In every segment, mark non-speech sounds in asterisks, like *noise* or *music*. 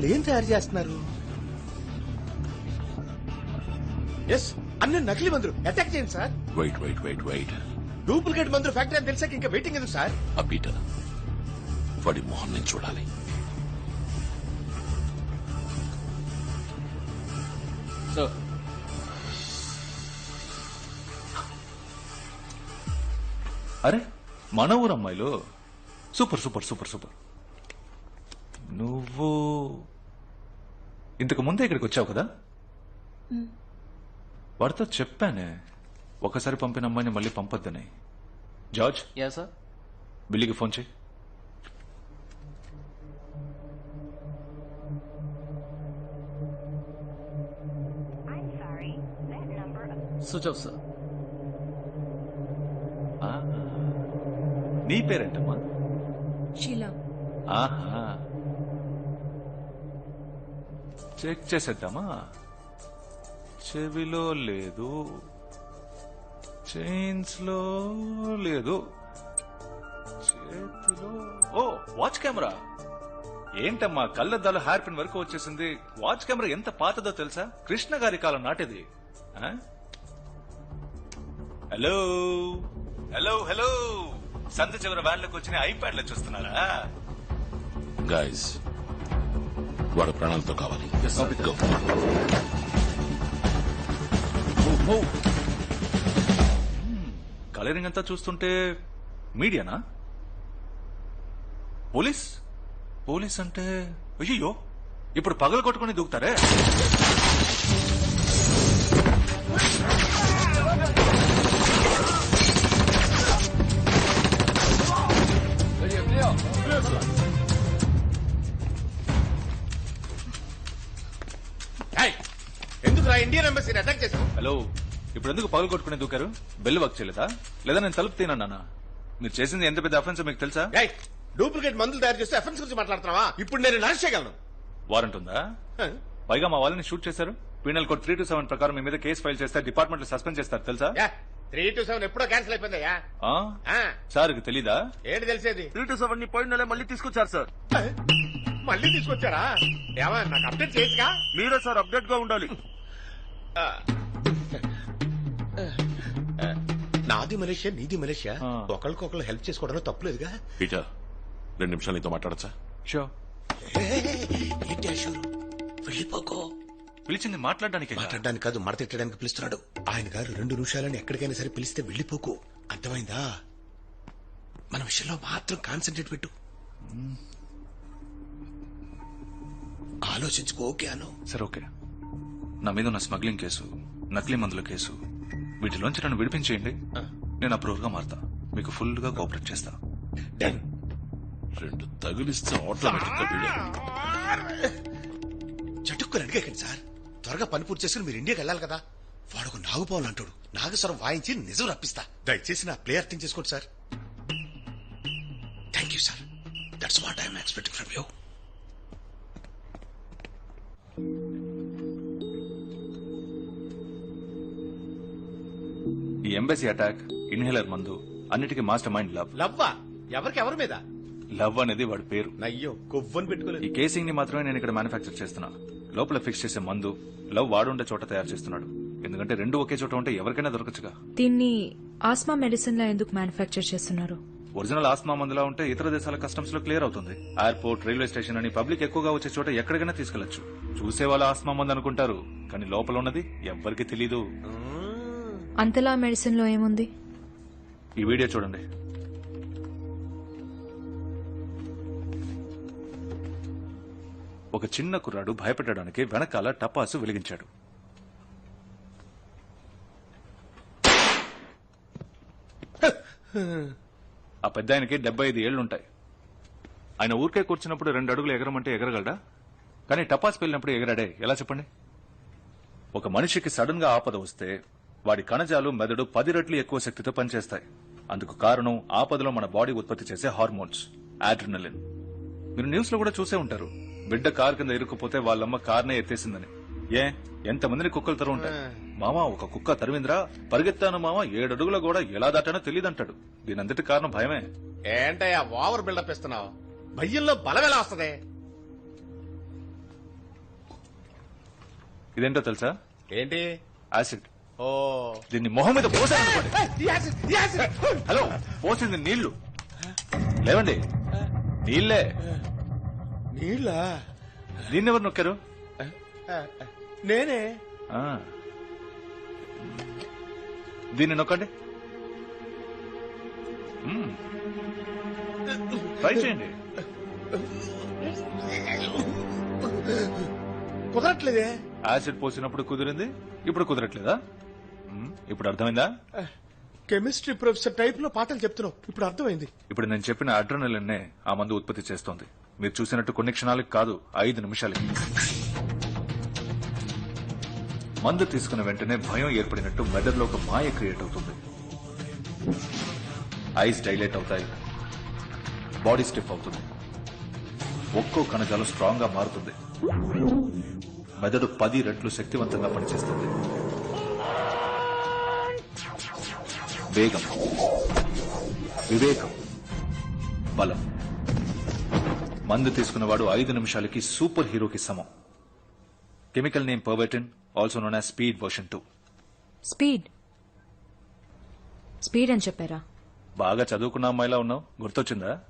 వాళ్ళు ఏం తయారు చేస్తున్నారు? ఎస్ అన్ని నకిలీ మందులు. అటాక్ చేయండి sir wait wait wait wait duplicate మందులు ఫ్యాక్టరీ అని తెలిసాక ఇంకా వెయిటింగ్ ఎందుకు సార్ ఆ పీటర్ వాడి మొహం నేను చూడాలి. సార్ అరే మన ఊరు అమ్మాయిలు సూపర్ సూపర్ సూపర్ సూపర్ నువ్వు ఇంతకు ముందే ఇక్కడికి వచ్చావు కదా? వాడితో చెప్పానే. ఒకసారి పంపిన అమ్మాయిని మళ్ళీ పంపొద్దని. జార్జ్? యా సార్ బిల్లీకి ఫోన్ చేయి. స్విచ్ ఆఫ్ సార్ ఆ, నీ పేరేంటమ్మా? షీలా. ఆహా. చెక్ చేసేద్దామా? చెవిలో లేదు. చైన్స్లో లేదు. చేతిలో ఓ వాచ్ కెమెరా. ఏంటమ్మా కళ్ళద్దాలు హార్పిన్ వరకు వచ్చేసింది. వాచ్ కెమెరా ఎంత పాతదో తెలుసా? కృష్ణ గారి కాలం నాటిది. హలో? Hello hello? సంత చివరి వ్యాన్లకు వచ్చిన ఐప్యాడ్లో చూస్తున్నారా? గాయస్ వాడు ప్రాణాలతో కావాలి. Go. కలరింగ్ అంతా చూస్తుంటే మీడియానా? పోలీస్? పోలీస్ అంటే అయ్యో ఇప్పుడు పగలు కొట్టుకుని దూకుతారే? ఇండియన్ ఎంబసీని అటాక్ చేశావు. హలో ఇప్పుడు ఎందుకు పగలు కొట్టుకుని దూకారు? బెల్ వర్క్ చేయలేదా? లేదా నేను తలుపు తినన్నా మీరు చేసింది ఎంత పెద్ద అఫెన్స్ మీకు తెలుసా? డూప్లికేట్ మందులు తయారు చేస్తే అఫెన్స్ గురించి మాట్లాడుతున్నావా? ఇప్పుడు నేను అరెస్ట్ చేయగలను. వారెంట్ ఉందా? పైగా మా వాళ్ళని షూట్ చేశారు. Penal code three two seven ప్రకారం మీ మీద కేసు ఫైల్ చేస్తే డిపార్ట్మెంట్లో సస్పెండ్ చేస్తారు తెలుసా? త్రీ టు సెవెన్ ఎప్పుడో క్యాన్సిల్ అయిపోయిందయ్యా? ఆ? ఆ, సార్కి తెలీదా? ఏంటి తెలిసేది? త్రీ టు సెవెన్ని పోయిన నెల మళ్ళీ తీసుకొచ్చారు సార్ మళ్ళీ తీసుకొచ్చారా? ఏమా నాకు అప్డేట్ చేయొచ్చుగా? మీరే సార్ అప్డేట్గా ఉండాలి. నాది మలేషియా నీది మలేషియా. ఆ. ఒకరికొకరు హెల్ప్ చేసుకోవడంలో తప్పులేదుగా పీటర్ రెండు నిమిషాలు నీతో మాట్లాడచ్చా? షో ఏంటి అశూర్ వెళ్ళిపోకో. పిలిచింది మాట్లాడడానికి మాట్లాడడానికి కాదు మడతెట్టడానికి పిలుస్తున్నాడు. ఆయన గారు రెండు నిమిషాలని ఎక్కడికైనా సరే పిలిస్తే వెళ్ళిపోకు. అర్థమైందా? మన విషయంలో మాత్రం కాన్సన్ట్రేట్ పెట్టు. ఆలోచించుకో ఓకే అను. సరే ఓకే. నా మీద ఉన్న స్మగ్లింగ్ కేసు నకిలీ మందుల కేసు వీటిలోంచి నన్ను విడిపించేయండి. నేను అప్రూవల్గా మారుతా. మీకు ఫుల్గా కోఆపరేట్ చేస్తా. డన్. రెండు తగిలిస్తే ఆటోమేటిక్గా వీడే చటుక్కుని అడిగేకండి సార్. త్వరగా పని పూర్తి చేసుకుని మీరు ఇండియాకి వెళ్ళాలి కదా. వాడు ఒక నాగుపావులు అంటాడు. నాగస్వరం వాయించి నిజం రప్పిస్తా. దయచేసి నా ప్లే అర్థం చేసుకోండి sir. Thank you sir that's what I'm expecting from you embassy attack inhaler మందు అన్నిటికీ మాస్టర్ మైండ్ లవ్ లవ్వా? ఎవరికి ఎవరి మీద? లవ్ అనేది వాడి పేరు. నయ్యో కొవ్వని పెట్టుకోలేదు. ఈ కేసింగ్ని మాత్రమే నేను ఇక్కడ మ్యానుఫ్యాక్చర్ చేస్తున్నా. లోపల ఫిక్స్ చేసే మందు లవ్ వాడుండే చోట తయారు చేస్తున్నాడు. ఎందుకంటే రెండు ఒకే చోట ఉంటే ఎవరికైనా దొరకచ్చుగా. దీన్ని ఆస్మా మెడిసిన్ లా ఎందుకు మ్యానుఫ్యాక్చర్ చేస్తున్నారు? ఒరిజినల్ ఆస్మా మందులా ఉంటే ఇతర దేశాల కస్టమ్స్లో క్లియర్ అవుతుంది. ఎయిర్పోర్ట్ రైల్వే స్టేషన్ అని పబ్లిక్ ఎక్కువగా వచ్చే చోట ఎక్కడికైనా తీసుకెళ్ళొచ్చు చూసే వాళ్ళ ఆస్మా మందు అనుకుంటారు కానీ లోపల ఉన్నది ఎవ్వరికి తెలీదు. అంతలా మెడిసిన్లో ఏముంది? ఈ వీడియో చూడండి. ఒక చిన్న కుర్రాడు భయపెట్టడానికి వెనకాల టపాసు వెలిగించాడు. ఆ పెద్ద ఆయనకి డెబ్బై ఐదు ఏళ్ళుంటాయి ఆయన ఊరికే కూర్చున్నప్పుడు రెండు అడుగులు ఎగరమంటే ఎగరగలడా? కానీ టపాస్ వెళ్ళినప్పుడు ఎగరాడే. ఎలా చెప్పండి? ఒక మనిషికి సడన్గా ఆపద వస్తే వాడి కణజాలు మెదడు పది రెట్లు ఎక్కువ శక్తితో పనిచేస్తాయి. అందుకు కారణం ఆపదలో మన బాడీ ఉత్పత్తి చేసే హార్మోన్స్ ఆడ్రినలిన్ మీరు న్యూస్లో కూడా చూసే ఉంటారు. బిడ్డ కార్ కింద ఇరుక్కుపోతే వాళ్ళమ్మ కార్నే ఎత్తేసిందని. ఏ ఎంతమందిని కుక్కలు తరు ఉంటాయి? మామ ఒక కుక్క తరివిందిరా? పరిగెత్తాను మామ ఏడడుగుల కూడా ఎలా దాటానో తెలియదంటాడు దీనంతటి కారణం భయమే. ఏంటయ్యా ఓవర్ బిల్డప్ ఇస్తున్నావు? భయ్యంలో బలం ఎలా వస్తుంది? ఇదేంటో తెలుసా? ఏంటి? యాసిడ్. దీన్ని మొహం మీద యాసిడ్, యాసిడ్. హలో పోసింది నీళ్ళు లేవండి. నీళ్ళే. నీళ్ళా? దీన్ని ఎవరు నొక్కారు? నేనే. దీన్ని నొక్కండి. ట్రై చేయండి. కుదరట్లేదే. యాసిడ్ పోసినప్పుడు కుదిరింది ఇప్పుడు కుదరట్లేదా. ఇప్పుడు అర్థమైందా? కెమిస్ట్రీ ప్రొఫెసర్ టైప్లో పాఠాలు చెప్తున్నావు. ఇప్పుడు అర్థమైంది. ఇప్పుడు నేను చెప్పిన అడ్రనలిన్నే ఆ మందు ఉత్పత్తి చేస్తోంది. మీరు చూసినట్టు కొన్ని క్షణాలకు కాదు ఐదు నిమిషాలకి. మందు తీసుకున్న వెంటనే భయం ఏర్పడినట్టు మెదడులో ఒక మాయ క్రియేట్ అవుతుంది. ఐస్ డైలేట్ అవుతాయి. బాడీ స్టిఫ్ అవుతుంది. ఒక్కో కణజాలం స్ట్రాంగ్గా మారుతుంది. మెదడు పది రెట్లు శక్తివంతంగా పనిచేస్తుంది. వేగం. వివేకం. బలం. మందు తీసుకున్నవాడు ఐదు నిమిషాలకి సూపర్ హీరోకి సమం. Chemical name pervitin also known as speed version two. Speed. Speed అని చెప్పారా? బాగా చదువుకున్న అమ్మాయిలా ఉన్నావు. గుర్తొచ్చిందా?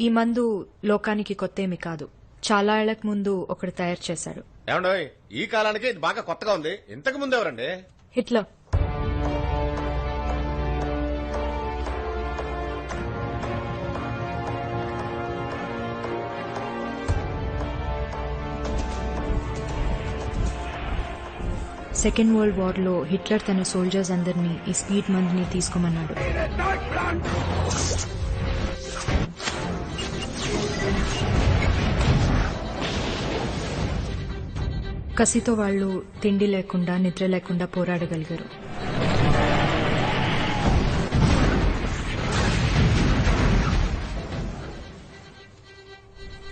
ఈ మందు లోకానికి కొత్త ఏమి కాదు. చాలా ఏళ్ళకు ముందు ఒకడు తయారు చేశాడు. ఏమండో ఈ కాలానికి ఇది బాగా కొత్తగా ఉంది. ఇంతకు ముందు ఎవరండి? హిట్లర్. సెకండ్ వరల్డ్ వార్లో హిట్లర్ తన సోల్జర్స్ అందరినీ ఈ స్పీడ్ మందుని తీసుకోమన్నాడు. కసితో వాళ్ళు తిండి లేకుండా నిద్ర లేకుండా పోరాడగలిగారు.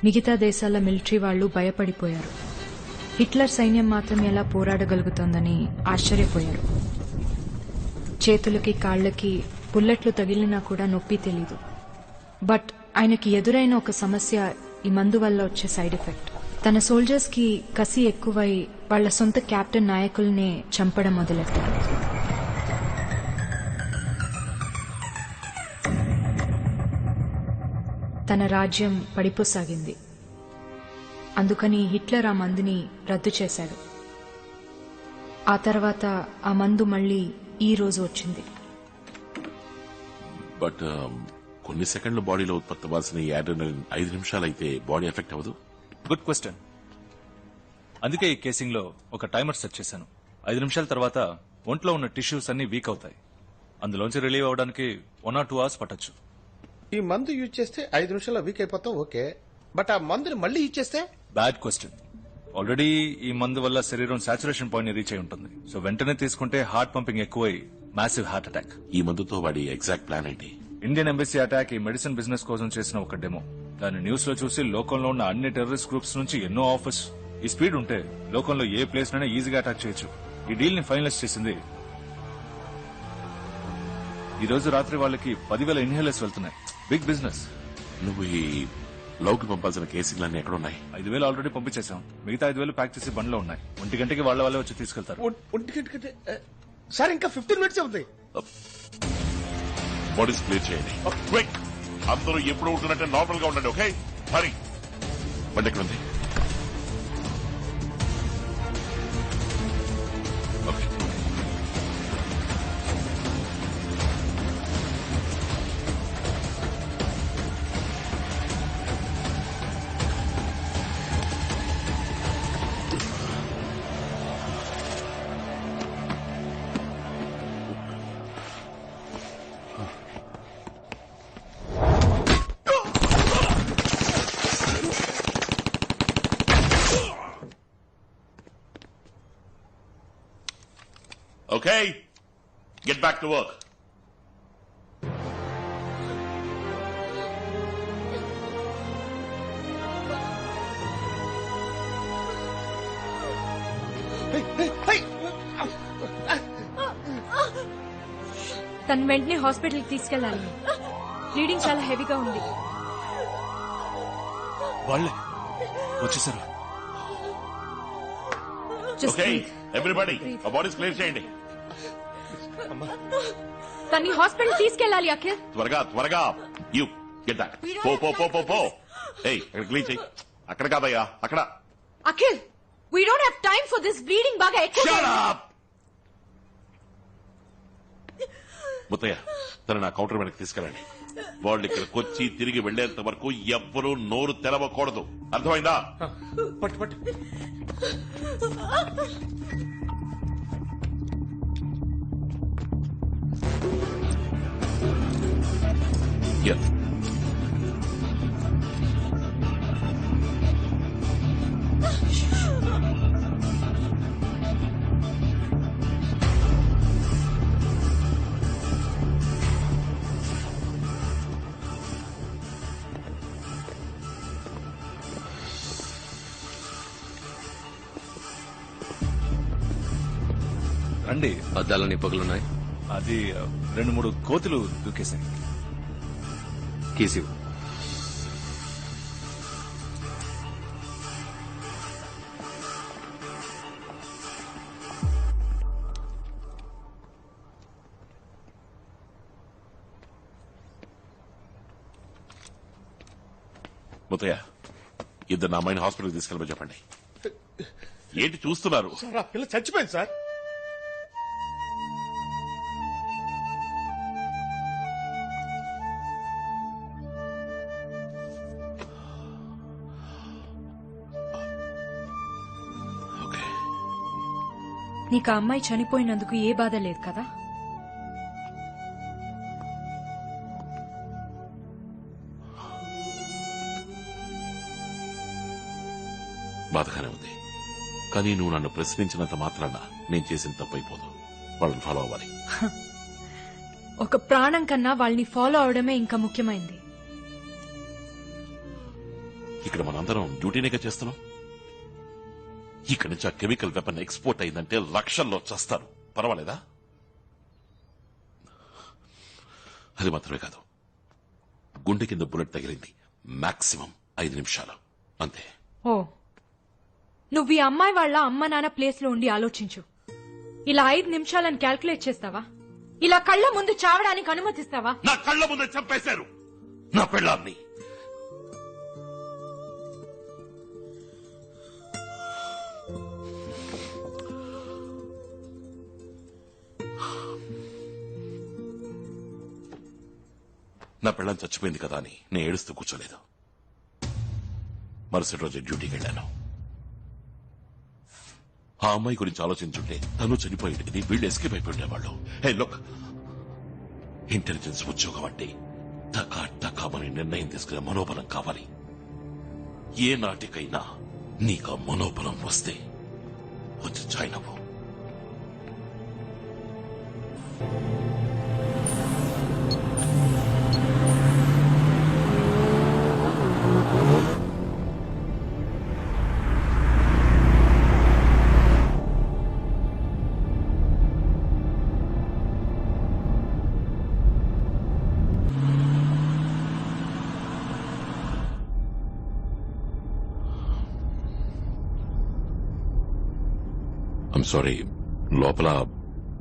మిగతా దేశాల మిలిటరీ వాళ్ళు భయపడిపోయారు. హిట్లర్ సైన్యం మాత్రం ఎలా పోరాడగలుగుతోందని ఆశ్చర్యపోయారు. చేతులకి కాళ్ళకి బుల్లెట్లు తగిలినా కూడా నొప్పి తెలీదు. బట్ ఆయనకి ఎదురైన ఒక సమస్య ఈ మందు వల్ల వచ్చే సైడ్ ఎఫెక్ట్. తన సోల్జర్స్కి కసి ఎక్కువై వాళ్ళ సొంత కెప్టెన్ నాయకుల్నే చంపడం మొదలెట్టారు. తన రాజ్యం పడిపోసాగింది. అందుకని హిట్లర్ ఆ మందుని రద్దు చేశాడు. ఆ తర్వాత ఆ మందు మళ్ళీ ఈ రోజు వచ్చింది. బట్ కొన్ని సెకండ్ల బాడీలో ఉత్పత్తి అవ్వాల్సిన ఐదు నిమిషాలైతే బాడీ ఎఫెక్ట్ అవ్వదు. Good question. అందుకే ఈ కేసింగ్లో ఒక టైమర్ సెట్ చేశాను. ఐదు నిమిషాల తర్వాత ఒంట్లో ఉన్న టిష్యూస్ అన్ని వీక్ అవుతాయి. అందులోంచి రిలీవ్ అవడానికి వన్ ఆర్ టూ అవర్స్ పట్టొచ్చు. ఈ మందు యూజ్ చేస్తే ఐదు నిమిషాల్లో వీక్ అయిపోతాం ఓకే. బట్ ఆ మందుని మళ్ళీ యూజ్ చేస్తే బ్యాడ్ క్వశ్చన్. ఆల్రెడీ ఈ మందు వల్ల శరీరం సాచురేషన్ పాయింట్ రీచ్ అయి ఉంటుంది. సో వెంటనే తీసుకుంటే హార్ట్ పంపింగ్ ఎక్కువై మ్యాసివ్ హార్ట్ అటాక్. ఈ మందుతో వాడి ఎగ్జాక్ట్ ప్లాన్ ఏంటి? ఇండియన్ ఎంబసీ అటాక్ ఈ మెడిసిన్ బిజినెస్ కోసం చేసిన ఒక డెమో. దాన్ని న్యూస్లో చూసి లోకంలో ఉన్న అన్ని టెర్రరిస్ట్ గ్రూప్స్ నుంచి ఎన్నో ఆఫర్స్. ఈ స్పీడ్ ఉంటే లోకంలో ఏ ప్లేస్ నైనా ఈజీగా అటాక్ చేయొచ్చు. ఈ డీల్ని ఫైనలైజ్ చేసింది. ఈ రోజు రాత్రి వాళ్ళకి పదివేల ఇన్హేలర్స్ వెళ్తున్నాయి. Big business. నువ్వు ఈ లోకి పంపాల్సిన కేసులన్నీ ఎక్కడ ఉన్నాయి ఐదు వేలు ఆల్రెడీ పంపించేశాం. మిగతా ఐదు వేలు ప్యాక్ చేసి బండ్లో ఉన్నాయి. ఒంటి గంటకి వాళ్ళ వాళ్ళే వచ్చి తీసుకెళ్తారు. ఒంటి గంట కంటే ఆ, సార్ ఇంకా ఫిఫ్టీన్ మినిట్స్ ఉంది. బాడీస్ క్లియర్ చేయండి! అందరూ ఎప్పుడు ఉంటున్నట్టే నార్మల్గా ఉండండి ఓకే? హరి బండి ఎక్కడ ఉంది? Okay, get back to work. తను వెంటనే హాస్పిటల్కి తీసుకెళ్ళాలి. బ్లీడింగ్ చాలా హెవీగా ఉంది. వాళ్ళే. వచ్చేసారు. Just okay breathe. ఎవ్రీబడి ఆ బాడీస్ క్లియర్ చేయండి. తన్ని హాస్పిటల్ తీసుకెళ్ళాలి అఖిల్. త్వరగా త్వరగా. యూ గెట్ దాట్ పో పో పో పో పో. ఏయ్ అక్కడ క్లీన్ చేయి. అక్కడ కాదయ్యా అక్కడ. Akhil we don't have time for this bleeding బాగా ఎక్కువ Shut up! ముత్తయ్య తన నా కౌంటర్ వెనక్కి తీసుకెళ్ళండి. వాళ్ళు ఇక్కడికి వచ్చి తిరిగి వెళ్ళేంత వరకు ఎవ్వరూ నోరు తెరవకూడదు. అర్థమైందా? పట్టు పట్టు. Yeah. రండి. అద్దాలని పొగలున్నాయి. అది రెండు మూడు కోతులు దూకేశాయి కీసి ముత్తయ్య ఇద్దరు నా అమ్మాయిని హాస్పిటల్కి తీసుకెళ్ళమని చెప్పండి. ఏంటి చూస్తున్నారు? సార్ ఆ పిల్ల చచ్చిపోయింది సార్. నీకు ఆ అమ్మాయి చనిపోయినందుకు ఏ బాధ లేదు కదా? బాధగానే ఉంది. కానీ నువ్వు నన్ను ప్రశ్నించినంత మాత్రాన నేను చేసిన తప్పైపోదు. వాళ్ళని ఫాలో అవ్వాలి. *laughs* ఒక ప్రాణం కన్నా వాళ్ళని ఫాలో అవడమే ఇంకా ముఖ్యమైంది. ఇక్కడ మనందరం డ్యూటీనేగా చేస్తున్నాం. ఇక్కడి నుంచి ఆ కెమికల్ వెపన్ ఎక్స్పోర్ట్ అయిందంటే లక్షల్లో చస్తారు. పర్వాలేదా? అది మాత్రమే కాదు. గుండె కింద బుల్లెట్ తగిలింది. మాక్సిమం ఐదు నిమిషాలు. అంతే. ఓ. నువ్వు ఈ అమ్మాయి వాళ్ళ అమ్మ నాన్న ప్లేస్లో ఉండి ఆలోచించు. ఇలా ఐదు నిమిషాలను క్యాల్కులేట్ చేస్తావా? ఇలా కళ్ళ ముందు చావడానికి అనుమతిస్తావా? నా కళ్ళ ముందే చంపేశారు. నా పెళ్ళాన్ని. నా పెళ్ళం చచ్చిపోయింది కదా అని నేను ఏడుస్తూ కూర్చోలేదు. మరుసటి రోజు డ్యూటీకి వెళ్ళాను. ఆ అమ్మాయి గురించి ఆలోచించుంటే తను చనిపోయేది వీళ్ళు ఎస్కేప్ అయిపోయేవాళ్ళు హే లుక్ ఇంటెలిజెన్స్ ఉద్యోగం అంటే టకా టకామని నిర్ణయం తీసుకునే మనోబలం కావాలి. ఏ నాటికైనా నీకు మనోబలం వస్తే వచ్చి జాయిన్ అవ్వు. సారీ లోపల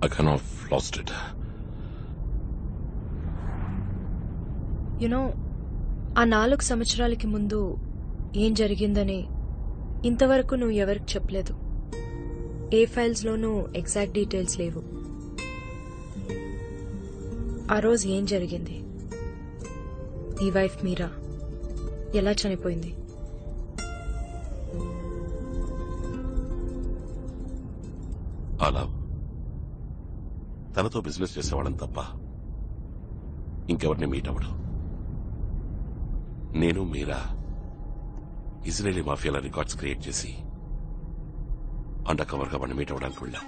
I can of lost it you know ఆ నాలుగు సంవత్సరాలకి ముందు ఏం జరిగిందని ఇంతవరకు నువ్వు ఎవరికి చెప్పలేదు. ఏ ఫైల్స్ లోనూ ఎగ్జాక్ట్ డీటెయిల్స్ లేవు. ఆ రోజు ఏం జరిగింది? నీ వైఫ్ మీరా? ఎలా చనిపోయింది? అలా తనతో బిజినెస్ చేసేవాళ్ళని తప్ప ఇంకెవరిని మీట్ అవ్వడు. నేను మీరా ఇజ్రాయేలీ మాఫియాల రికార్డ్స్ క్రియేట్ చేసి అండర్ కవర్గా వాడిని మీట్ అవ్వడానికి వెళ్ళాం.